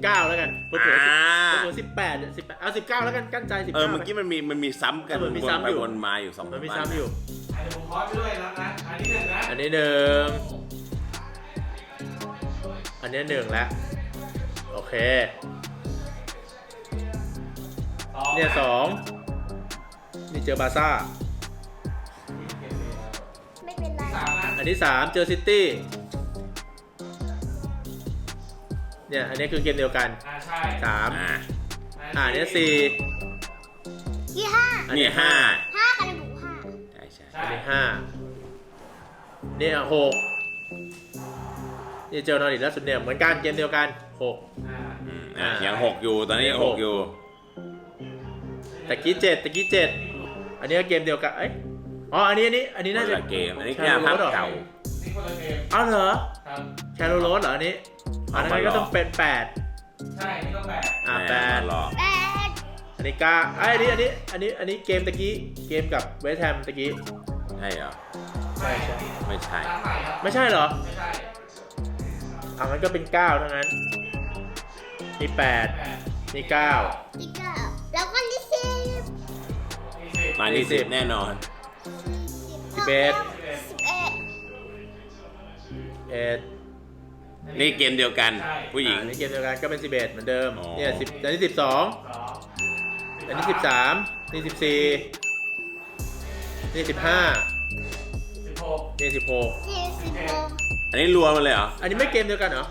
Speaker 2: 19แล้วกันเผื่อๆ
Speaker 1: อ่า
Speaker 2: เผื่อๆสิบแปดสิบแปดเอาสิบเก้าแล้วกันกั้นใจสิบ
Speaker 1: เออ
Speaker 2: เก้า
Speaker 1: เมื่อกี้มันมีมันมีซ้ำกัน
Speaker 2: เออมันมีซ้ำ
Speaker 1: วนไป
Speaker 2: อยู่
Speaker 1: วนมาอยู่สอง
Speaker 2: มันมี
Speaker 1: สา
Speaker 2: ซ้ำอยู่
Speaker 3: อันนี้ผมคอร์สไปด้วยแล้วนะอันนี้หนึ่งนะ
Speaker 2: อันนี้หนึ่งอันนี้หนึ่งแล้ว โอเค
Speaker 3: สอง
Speaker 2: เนี่ยสองนี่เจอบาร์ซ่า
Speaker 4: ไม่เป็นไร
Speaker 3: สามนะ
Speaker 2: อันที่สามเจอซิตี้ เนี่ยอันนี้คือเกมเดียวกัน
Speaker 3: อ่าใช่
Speaker 2: สาม
Speaker 1: อ่า
Speaker 2: อ่าอันนี้สี่
Speaker 4: ยี่ห้า
Speaker 2: อัน
Speaker 1: นี่
Speaker 2: นี้
Speaker 1: ห้า
Speaker 4: น
Speaker 2: นี้ห้าเนี่ยหกนี่เจอนอริดแล้วสุดเนี่ยเหมือนกันเกมเดียวกันหก
Speaker 3: อ่า
Speaker 1: อืมอะยังหกอยู่ตอนนี้ยังหกอยู่
Speaker 2: ตะกี้เจ็ดตะกี้เจ็ดอันนี้ก็เกมเดียวกันเอ้ยอ๋ออันนี้อันนี้อันนี้น่าจะ
Speaker 1: คนละเกมอันนี้
Speaker 2: แค
Speaker 1: แค่
Speaker 2: โร
Speaker 1: ภาพ
Speaker 2: โรสเหรอ
Speaker 1: เก่า
Speaker 3: นี่คนละเกม
Speaker 2: อ้าวเหรอ
Speaker 3: ครับ
Speaker 2: แคโรโรสเหรออันนี้อัน
Speaker 1: เอา
Speaker 2: นั้น
Speaker 1: มาหลอก
Speaker 2: ก็ต้องเป็นแปด
Speaker 3: ใช่นี่ก็แปด
Speaker 2: อ่า
Speaker 1: ม่
Speaker 2: แปด
Speaker 1: หลอก
Speaker 4: แปด
Speaker 2: อันนี้เก้าไอยอันนี้ อันนี้ อันนี้ อันนี้เกมตะกี้ เกมกับเวสต์แฮมตะกี้
Speaker 1: ใช่เหรอ
Speaker 3: ใช่
Speaker 1: ไม่ใช่
Speaker 3: ตามใหม่ครับ
Speaker 2: ไม่ใช่เหรอ
Speaker 3: ไม่ใช่
Speaker 2: อ่ามันก็เป็นเก้าทั้งนั้น นี่แปด
Speaker 3: แปด
Speaker 2: นี่เก้า
Speaker 4: ที่เก้าแล้วก็ที่สิบ
Speaker 3: นี่สิบ
Speaker 1: มาที่
Speaker 2: สิ
Speaker 1: สิ
Speaker 2: บ
Speaker 1: บแน่นอน
Speaker 2: สิบเอ็ด
Speaker 4: สิบเอ็ด
Speaker 2: เอ็ด
Speaker 1: นี่เกมเดียวกัน ผู้หญิง
Speaker 2: อ่านี่เกมเดียวกันก็เป็นสิบเอ็ดเหมือนเดิม
Speaker 1: อ๋อ
Speaker 2: เนี่ยสิบอันนี้สิบสอง
Speaker 3: สอง
Speaker 2: อันนี้สิบสามนี่สิบสี่นี่สิบห้า
Speaker 3: สิบหก
Speaker 2: นี่สิบหก
Speaker 4: ยี่สิบหก
Speaker 1: อันนี้รวมมันเลยเหรอ
Speaker 2: อันนี้ไม่เกมเดียวกันเหรอ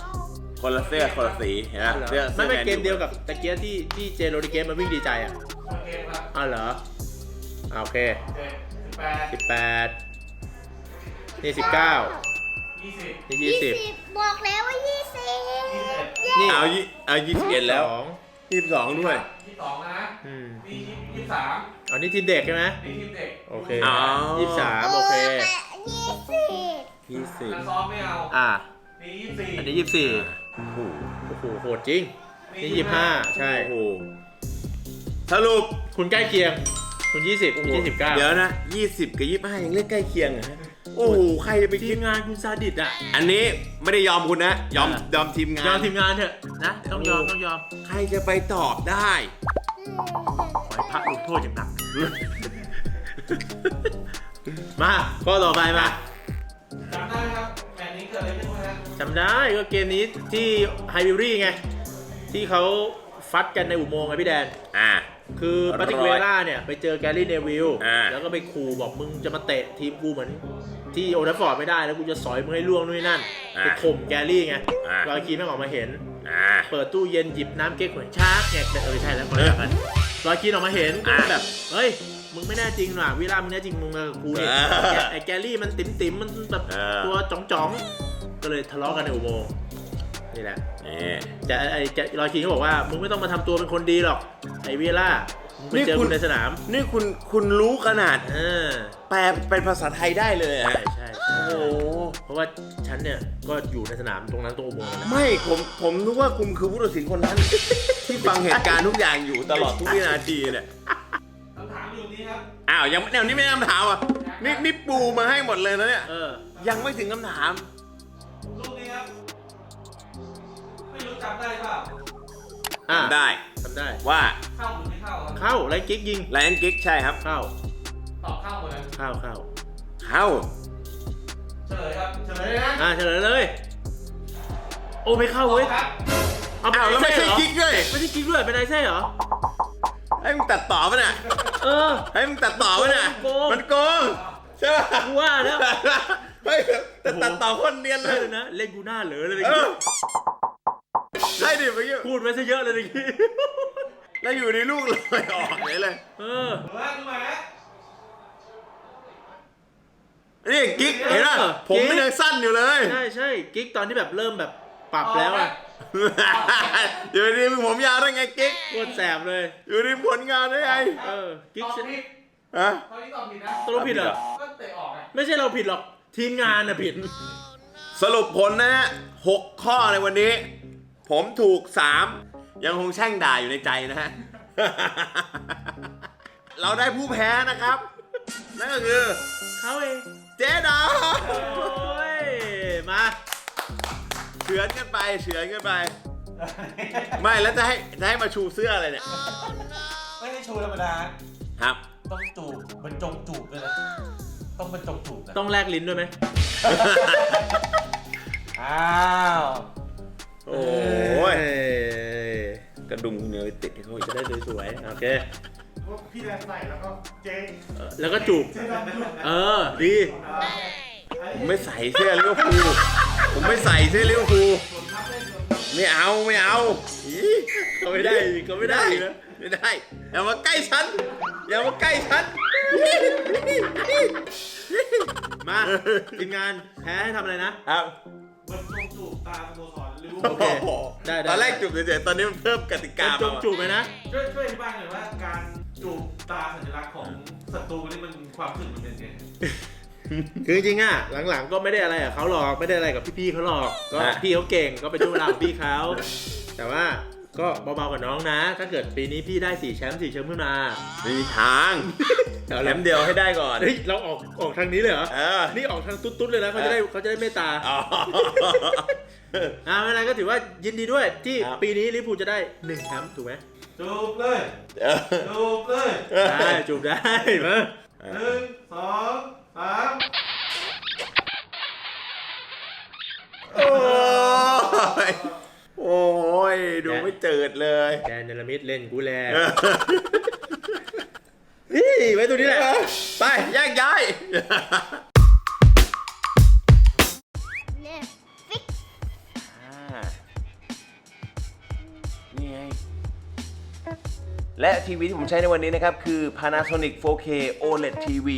Speaker 1: คนละเสื้อคนละสีเห็นไหมเสื้อ
Speaker 2: ไม่ไม่
Speaker 1: สื้อ
Speaker 2: เกมเดียวกับตะเกียที่ที่เจโรดิเกมมาวิ่งดีใจอะ
Speaker 3: คนละเกมครับ
Speaker 2: อ้าวเหรออ่าโอเค
Speaker 3: เจ็ดสิบแปด
Speaker 2: สิบแปดนี่สิบเก้า
Speaker 3: ยี่สิบ
Speaker 2: นี่ยี่สิบ
Speaker 4: บอกแล้วว่ายี่สิบ
Speaker 3: ยี่สิบ
Speaker 2: นี่
Speaker 1: เอายี่เอายี่สิบเอ็ดแล้ว
Speaker 2: สอง
Speaker 1: ยี่สิบสองด้วย
Speaker 3: ยี่สิบสองนะ
Speaker 2: อืม
Speaker 3: นี่ยี่สิบสาม
Speaker 2: อันนี้ทีมเด็กใช่ไหม
Speaker 3: นี่ทีมเด็ก
Speaker 2: โอเค
Speaker 1: อ๋อ
Speaker 2: ยี่สิบสามโอเค
Speaker 4: ยี่สิบ
Speaker 1: ยี่สิบ
Speaker 3: แล้วซ้อมไม่เอา
Speaker 2: อ่า
Speaker 3: นี่ยี่สิบสี่
Speaker 2: อันนี้ยี่สิบสี่
Speaker 1: โอ้โห
Speaker 2: โอ้โหโหดจริง นี่ยี่สิบห้าใช่
Speaker 1: โอ้โหสรุป
Speaker 2: คุณใกล้เคียง คุณยี่สิบคุณยี่สิบเก้า
Speaker 1: เดี๋ยวนะยี่สิบกับยี่สิบห้ายังเล่นใกล้เคียงเหรอฮะโอ้โห ใครจะไป
Speaker 2: ที
Speaker 1: คิด
Speaker 2: มงานคุณซาดิสอะ
Speaker 1: อันนี้ไม่ได้ยอมคุณนะ ยอม
Speaker 2: อะ
Speaker 1: ยอมทีมงาน
Speaker 2: ยอมทีมงานเถอะนะต้องยอมต้องยอม
Speaker 1: ใครจะไปตอบได้
Speaker 2: ขอให้พักลงโทษอย่างหนักมาข้อต่อไปมา
Speaker 3: จำได้ไหมครับแมตช์นี้เกิดอะไรขึ้นนะฮะ
Speaker 2: จำได้ก็เกมนี้ที่ไฮบิวรี่ไง ที่เขาฟัดกันในอุโมงค์ไงพี่แดน
Speaker 1: อ่า
Speaker 2: คือปาติกเวล่าเนี่ยไปเจอแกรี่เนวิล
Speaker 1: อ่า
Speaker 2: แล้วก็ไปขู่บอกมึงจะมาเตะทีมกูเหมือน ที่โอทัฟฟอร์ดไม่ได้แล้วกูจะสอยมึงให้ล่วงนู่นนนั่นไปข่มแกรี่ไง
Speaker 1: อ่า ร
Speaker 2: อยคีนแม่งออกมาเห็น
Speaker 1: อ่า
Speaker 2: เปิดตู้เย็นหยิบน้ำเก๊กเหมือนชาร์กเนี่ยแต่เออใช่แล้วคนละอย่างกันรอยคีนออกมาเห็นก็
Speaker 1: อ่า
Speaker 2: แบบเฮ้ย มึงไม่แน่จริงหรอวิล่ามึงแน่จริงมึงมากับกูนี่
Speaker 1: อ่า
Speaker 2: แกไอ้แกรี่มันติ๋มติ๋มๆมันแบบ
Speaker 1: เออ
Speaker 2: ตัวจ๋องจ๋องๆก็เลยทะเลาะกันในอุโมงค์นี่แหละ
Speaker 1: นี่
Speaker 2: แต่ไอ้แกรอยคีนเขาบอกว่ามึงไม่ต้องมาทำตัวเป็นคนดีหรอกไอ้วิล่ามึงไปเจอกูในสนาม
Speaker 1: นี่คุณคุณรู้ขนาด
Speaker 2: เออ
Speaker 1: แปลเป็นภาษาไทยได้เลยอะ
Speaker 2: ใช่ใช่ใช่
Speaker 1: โอ้โห
Speaker 2: เพราะว่าฉันเนี่ยก็อยู่ในสนามตรงนั้นตรงอุโมงค์นั่นแหละ
Speaker 1: ไม่ผมผมนึกว่าคุณคือผู้ตัดสินคนนั้น ที่ฟังเหตุการณ์ทุกอย่างอยู่ตลอดทุกวินาทีเนี่ย
Speaker 3: คำถามอยู่ นี้ครับ
Speaker 1: อ้าวยังแนวนี้ไม่ได้คำถามอะนี่นี่ปูมาให้หมดเลยนะเนี่ย
Speaker 2: เออ
Speaker 1: ยังไม่ถึงคำถาม
Speaker 3: ลูกนี้ครับ ไม่รู้จำได้เปล่า
Speaker 2: อะ
Speaker 1: ได้
Speaker 2: ทำได้
Speaker 1: ว่า
Speaker 3: เข้าหรือไม่เข้าครับ
Speaker 2: เข้าไลน์กิ๊กยิง
Speaker 1: ไลน์กิ๊กใช่ครับ
Speaker 2: เข้า
Speaker 3: ตอบเข้าหมดเลย
Speaker 2: เข้าเข้า
Speaker 1: เข้า
Speaker 3: เฉลยครับ เฉลยเลยนะ
Speaker 2: อ่าเฉลยเลย โอ้ไม่เข้าเว้ย
Speaker 3: ครับ
Speaker 2: เอา
Speaker 1: อ้าวแล้วไม่ใช่
Speaker 2: เหรอ
Speaker 1: กิ๊กด้วย
Speaker 2: ไม่ใช่กิ๊กด้วยเป็นไอเซ่เหรอ
Speaker 1: ให้มึงตัดต่อปะเนี่ย
Speaker 2: เออ
Speaker 1: ให้มึงตัดต่อปะเนี่ย
Speaker 2: โกง
Speaker 1: มันโกงใช่ป่ะ
Speaker 2: กูว่าแล้ว
Speaker 1: เฮ้ยแต่ตัดต่อคนเนียนเล
Speaker 2: เอยอนะ เล่นกูหน้าเหลือเลยเมื่อ
Speaker 1: เอ
Speaker 2: กี้
Speaker 1: อใช่ดิเมื่อกี้
Speaker 2: พูดไว้ซะเยอะเลยเมื่อกี้
Speaker 1: แล้วอยู่ในลูกลอยออกเลยเลย
Speaker 2: เออ
Speaker 3: ดูว่าดูมานะ
Speaker 1: นี่กิ๊กเห็นป่ะ
Speaker 2: เออ
Speaker 1: ผม
Speaker 2: กิ๊ก
Speaker 1: มันยังสั้นอยู่เลย
Speaker 2: ใช่ใช่กิ๊กตอนที่แบบเริ่มแบบ ปรับแล้วอะ
Speaker 1: อยู่ดีมึงผมยาวได้ไงกิ๊ก
Speaker 2: โคตรแสบเลย
Speaker 1: อยู่ดีผลงานได้ไง
Speaker 2: เออ กิ๊ก
Speaker 3: ตอบ
Speaker 2: ฉัน
Speaker 3: ผิด
Speaker 1: ฮะ
Speaker 3: ตอนนี้ตอบผิดนะ
Speaker 2: ตกลงผิดเหรอ
Speaker 3: ก็เตะออกไง
Speaker 2: ไม่ใช่เราผิดหรอก ทีมงานน่ะผิด
Speaker 1: สรุปผลนะฮะหกข้อในวันนี้ ผมถูกสามยังคงแช่งด่าอยู่ในใจนะฮะ เราได้ผู้แพ้นะครับ นั่นก็คือ
Speaker 2: เขาเอง
Speaker 1: เจ๊ดา
Speaker 2: โอ้ย มา
Speaker 1: เฉือนกันไปเฉือนกันไป ไม่แล้วจะให้จะให้มาชูเสื้ออะไรเนี่ย
Speaker 3: ไม่ใช่ชูธรรมดา
Speaker 1: ครับ
Speaker 3: ต้องจูบบรรจงจูบด้วยนะต้องบรรจงจูบนะ
Speaker 2: ต้องแลกลิ้นด้วยไหม
Speaker 3: อ้าว
Speaker 1: โอ้ย
Speaker 2: เอ้ย
Speaker 1: กระดุมเนื้อติดให้เขาอีก
Speaker 2: จะได้สวยๆโอเค
Speaker 5: พี่แดนใส่แล้วก็เจ๊
Speaker 2: เออแล้วก็จูบ
Speaker 5: เจ๊ดำด้วย
Speaker 2: เออดี
Speaker 1: ผมไม่ใส่เสื้อลิเวอร์พูลผมไม่ใส่เสื้อลิเวอร์พูลไม่เอาไม่เอาอี
Speaker 2: เขาไม่ได้เขาไม่ได้นะ
Speaker 1: ไม่ได้อย่ามาใกล้ฉันอย่ามาใกล้ฉัน
Speaker 2: มาทีมงานแพ้ให้ทำอะไรนะ
Speaker 1: ครับ
Speaker 3: บรรจงจูบตาสโมสรลิเวอร์
Speaker 2: โอ
Speaker 3: พูล
Speaker 2: เคได้ได้
Speaker 1: ตอนแรกจุบเฉยๆตอนนี้มันเพิ่มกติกา
Speaker 2: จ
Speaker 1: มาง
Speaker 2: จูบไหมนะ
Speaker 3: ช่วยช่วยอธิบายหน่อยว่าการจูบตาสัญลักษณ์ของศัตรูนี่มันความรู้สึกมันเป็นไง
Speaker 2: คือจริงๆอะหลังๆก็ไม่ได้อะไรกับเขาหรอกไม่ได้อะไรกับพี่ๆเขาหรอกก็พี่เขาเก่งก็เป็นช่วงเวลาของพี่เขาแต่ว่าก็เบาๆกับน้องนะ ถ้าเกิดปีนี้พี่ได้สี่แชมป์สี่แชมป์ขึ้นมา
Speaker 1: ไม่มีทาง
Speaker 2: เอา
Speaker 1: แถ
Speaker 2: ละ
Speaker 1: มเดียวให้ได้ก่อน
Speaker 2: เฮ้ยเราออกออกทางนี้เลยเหรอ
Speaker 1: เออ
Speaker 2: นี่ออกทางตุ๊ดๆเลยนะเขาจะได้เขาจะได้เมตตา
Speaker 1: อ๋อ
Speaker 2: อ่าไม่เป็นไรก็ถือว่ายินดีด้วยที่
Speaker 1: ครับ
Speaker 2: ปีนี้ลิเวอร์พูลจะได้หนึ่งแชมป์ถูกไหม
Speaker 3: จูบเลย
Speaker 1: เออ
Speaker 3: จูบเลย
Speaker 2: ได้จูบได้มา
Speaker 3: หนึ่งสอง สาม
Speaker 1: โอ้ยโอ้ยดูไม่เจิดเลย
Speaker 2: แดนเนลมิดเล่นกูแลนี่ไว้ตัวนี้แหละ
Speaker 1: ไปแยกย้าย
Speaker 4: เนี่ยฟิก
Speaker 1: นี่ไง และทีวีที่ผมใช้ในวันนี้นะครับ คือ Panasonic 4K OLED TV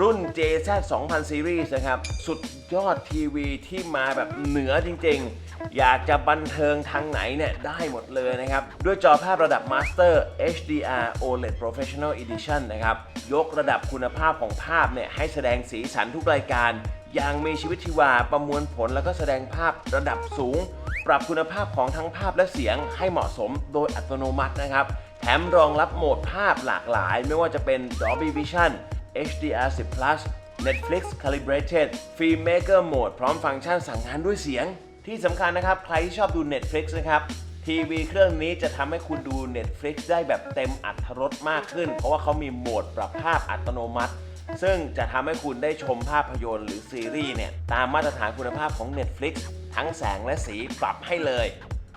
Speaker 1: รุ่น JZ 2000 Series นะครับ สุดยอดทีวีที่มาแบบเหนือจริงๆ อยากจะบันเทิงทางไหนเนี่ย ได้หมดเลยนะครับ ด้วยจอภาพระดับ Master HDR OLED Professional Edition นะครับ ยกระดับคุณภาพของภาพเนี่ย ให้แสดงสีสันทุกรายการอย่างมีชีวิตชีวาประมวลผลแล้วก็แสดงภาพระดับสูง ปรับคุณภาพของทั้งภาพและเสียงให้เหมาะสมโดยอัตโนมัตินะครับ แถมรองรับโหมดภาพหลากหลาย ไม่ว่าจะเป็น Dolby Vision HDR10 Plus Netflix Calibrated Filmmaker Mode พร้อมฟังก์ชันสั่งงานด้วยเสียง ที่สำคัญนะครับ ใครที่ชอบดู Netflix นะครับทีวีเครื่องนี้จะทำให้คุณดู Netflix ได้แบบเต็มอัตรถรสมากขึ้น เพราะว่าเขามีโหมดปรับภาพอัตโนมัติ ซึ่งจะทำให้คุณได้ชมภาพยนตร์หรือซีรีส์เนี่ยตามมาตรฐานคุณภาพของ Netflix ทั้งแสงและสีปรับให้เลย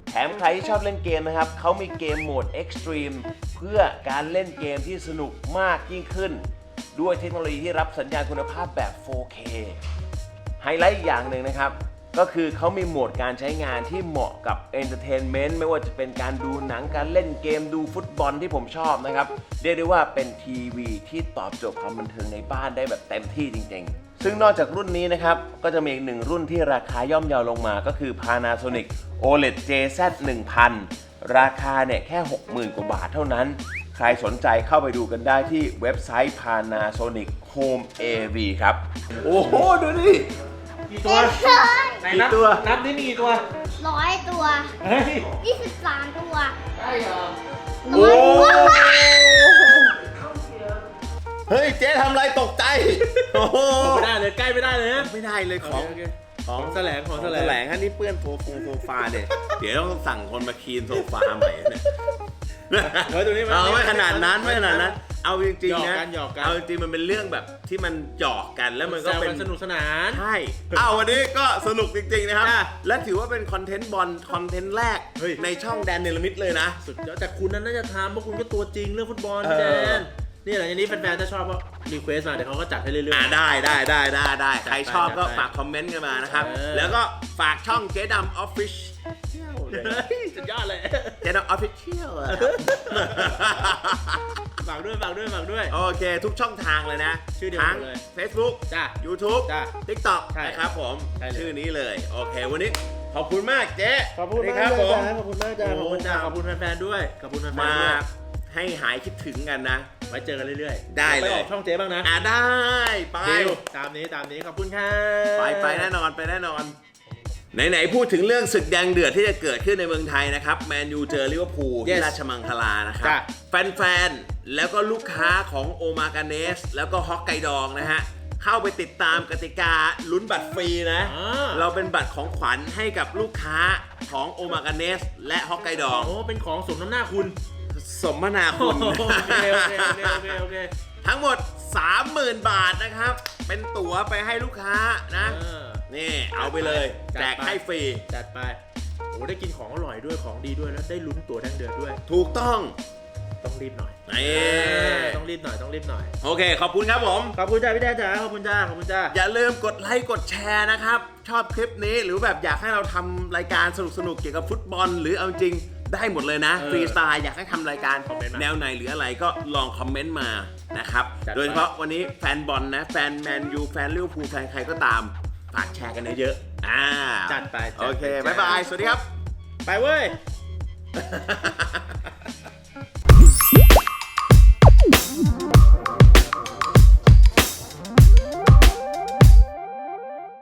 Speaker 1: แถมใครที่ชอบเล่นเกมนะครับ เขามีเกมโหมด Extreme เพื่อการเล่นเกมที่สนุกมากยิ่งขึ้น ด้วยเทคโนโลยีที่รับสัญญาณคุณภาพแบบ 4K ไฮไลท์อีกอย่างหนึ่งนะครับ ก็คือเขามีโหมดการใช้งานที่เหมาะกับเอนเตอร์เทนเมนต์ไม่ว่าจะเป็นการดูหนังการเล่นเกมดูฟุตบอลที่ผมชอบนะครับ เรียกได้ว่าเป็นทีวีที่ตอบโจทย์ความบันเทิงในบ้านได้แบบเต็มที่จริง ๆ ซึ่งนอกจากรุ่นนี้นะครับ ก็จะมีอีกหนึ่งรุ่นที่ราคาย่อมเยาวลงมาก็คือ Panasonic OLED JZ 1000ราคาเนี่ยแค่ 60,000 กว่าบาทเท่านั้น ใครสนใจเข้าไปดูกันได้ที่เว็บไซต์ Panasonic Home AV ครับ โอ้โห ดูดิ
Speaker 3: กี่ตัว
Speaker 4: เต็มเลย
Speaker 3: ไหนนับ
Speaker 1: กี่ตัว
Speaker 3: นับนี่มีกี่ตัว
Speaker 4: ร้อยตัว
Speaker 3: เฮ้ย
Speaker 4: ยี่สิบสามตัว
Speaker 3: ใช่เหรอ
Speaker 4: ร้อยตัว
Speaker 1: เฮ้ย เจ๊ทำอะไรตกใจ โอ้โห
Speaker 2: ไม่ได้เลยใกล้ไม่ได้เลยนะ
Speaker 1: ไม่ได้เลยของ
Speaker 2: โอเค
Speaker 1: ของ
Speaker 2: ของแสลงของแสลง
Speaker 1: แสลงฮะนี่เปื้อนโฟฟงโซฟาเนี่ย เดี๋ยวต้องสั่งคนมาคลีนโซฟาใหม่เนี่ย
Speaker 2: เฮ้ยตรงนี้มัน
Speaker 1: เอาไม่ขนาดนั้นไม่ขนาดนั้น เอาจริงๆนะ
Speaker 2: หยอกกันหยอกกัน
Speaker 1: เอาจริงๆมันเป็นเรื่องแบบที่มันหยอกกันแล้วมันก็
Speaker 2: แซว
Speaker 1: เป็น
Speaker 2: สนุกสนาน
Speaker 1: ใช่ เอาวันนี้ก็สนุกจริง ๆ นะครับและถือว่าเป็นคอนเทนต์บอลคอนเทนต์แรก
Speaker 2: เฮ้ย
Speaker 1: ในช่องแดนเนลมิดเลยนะ
Speaker 2: สุดยอดแต่คุณนั้นน่าจะทำเพราะคุณก็ตัวจริงเรื่องฟุตบอล
Speaker 1: เออ
Speaker 2: แดนนี่หลังจากนี้แฟนๆถ้าชอบก็รีเควสมาเดี๋ยวเขาก็จัดให้เรื่อย
Speaker 1: อ่าได้ได้ได้ได้ได้ใครชอบก็
Speaker 2: จัดไป
Speaker 1: ฝากคอมเมนต์กันมานะครับ
Speaker 2: เออ
Speaker 1: แล้วก็ฝากช่องเจ๊ดำออฟฟิ ศ
Speaker 2: ๆสุดยอดเลย
Speaker 1: เจ๊ดำออฟฟิเชียล
Speaker 2: ฝากด้วยฝากด้วยฝากด้วย
Speaker 1: โอเค ทุกช่องทางเลยนะ
Speaker 2: ชื่อเดียว
Speaker 1: ทั้ง
Speaker 2: เลย
Speaker 1: Facebook
Speaker 2: จ้า
Speaker 1: YouTube
Speaker 2: จ้ะ
Speaker 1: TikTok
Speaker 2: ใช่
Speaker 1: นะครับผม
Speaker 2: ใช่เลย
Speaker 1: ชื่อนี้เลย โอเค วันนี้ขอบคุณมากเจ๊
Speaker 2: ขอบคุณ
Speaker 1: นี่
Speaker 2: มาก
Speaker 1: ครับผม
Speaker 2: จ้าขอบคุณมากจ้า
Speaker 1: โอ้
Speaker 2: ขอบคุณจ้าขอบคุณแฟนๆด้วยขอบคุณแฟนๆ
Speaker 1: มา
Speaker 2: ด้วย
Speaker 1: ให้หายคิดถึงกันนะ
Speaker 2: ไว้เจอกันเรื่อยๆ
Speaker 1: ได้เลย
Speaker 2: ไปออกช่องเจ๊บ้างนะ
Speaker 1: อ่าได้ ไป
Speaker 2: ดิวตามนี้ตามนี้ขอบคุณค่ะ
Speaker 1: ไปไปแน่นอนไปแน่นอน ไหนๆพูดถึงเรื่องศึกแดงเดือดที่จะเกิดขึ้นในเมืองไทยนะครับแมนยูเจอลิเวอร์พูลที่
Speaker 2: Yes
Speaker 1: ราชมังคลานะครับ
Speaker 2: จ้ะ
Speaker 1: แฟนๆ แล้วก็ลูกค้าของโอมากาเนส แล้วก็ฮอกไกดองนะฮะ เข้าไปติดตามกติกาลุ้นบัตรฟรีนะ
Speaker 2: อ่า
Speaker 1: เราเป็นบัตรของขวัญให้กับลูกค้าของโอมากาเนส และฮอกไกดอง
Speaker 2: โอ้เป็นของสมน้ำหน้าคุณ
Speaker 1: สมนาคุณ
Speaker 2: โอเคโอเคโอเคโอเคโอเค
Speaker 1: ทั้งหมด 30,000 บาทนะครับ เป็นตั๋วไปให้ลูกค้านะ
Speaker 2: เออ
Speaker 1: นี่เอาไปเลย
Speaker 2: จัดไป
Speaker 1: แจกให้ฟรี
Speaker 2: จัดไปโอ้ได้กินของอร่อยด้วยของดีด้วยแล้วได้ลุ้นตัวแดงเดือดด้วย
Speaker 1: ถูกต้อง
Speaker 2: ต้องรีบหน่อย
Speaker 1: นี่
Speaker 2: ต้องรีบหน่อยต้องรีบหน่อย
Speaker 1: โอเค ขอบคุณครับผม
Speaker 2: ขอบคุณจ้าพี่แดนจ๋าขอบคุณจ้าขอบคุณจ้า
Speaker 1: อย่าลืมกดไลค์กดแชร์นะครับ ชอบคลิปนี้หรือแบบอยากให้เราทำรายการสนุกๆเกี่ยวกับฟุตบอล หรือเอาจริงได้หมดเลยนะ
Speaker 2: เออ
Speaker 1: ฟรีสไตล์อยากให้ทำรายการ
Speaker 2: คอมเมนต์มา
Speaker 1: แนวไหนหรืออะไรก็ลองคอมเมนต์มานะครับ
Speaker 2: จัดไป
Speaker 1: โดยเฉพาะวันนี้แฟนบอลนะ แฟนแมนยูแฟนลิเวอร์พูลแฟนใครก็ตาม ฝากแชร์กันเยอะๆอ่า
Speaker 2: จัดไปจัดไป
Speaker 1: โอเค
Speaker 2: จัดไป
Speaker 1: บ๊ายบาย สวัสดีครับ
Speaker 2: ไปเว้ย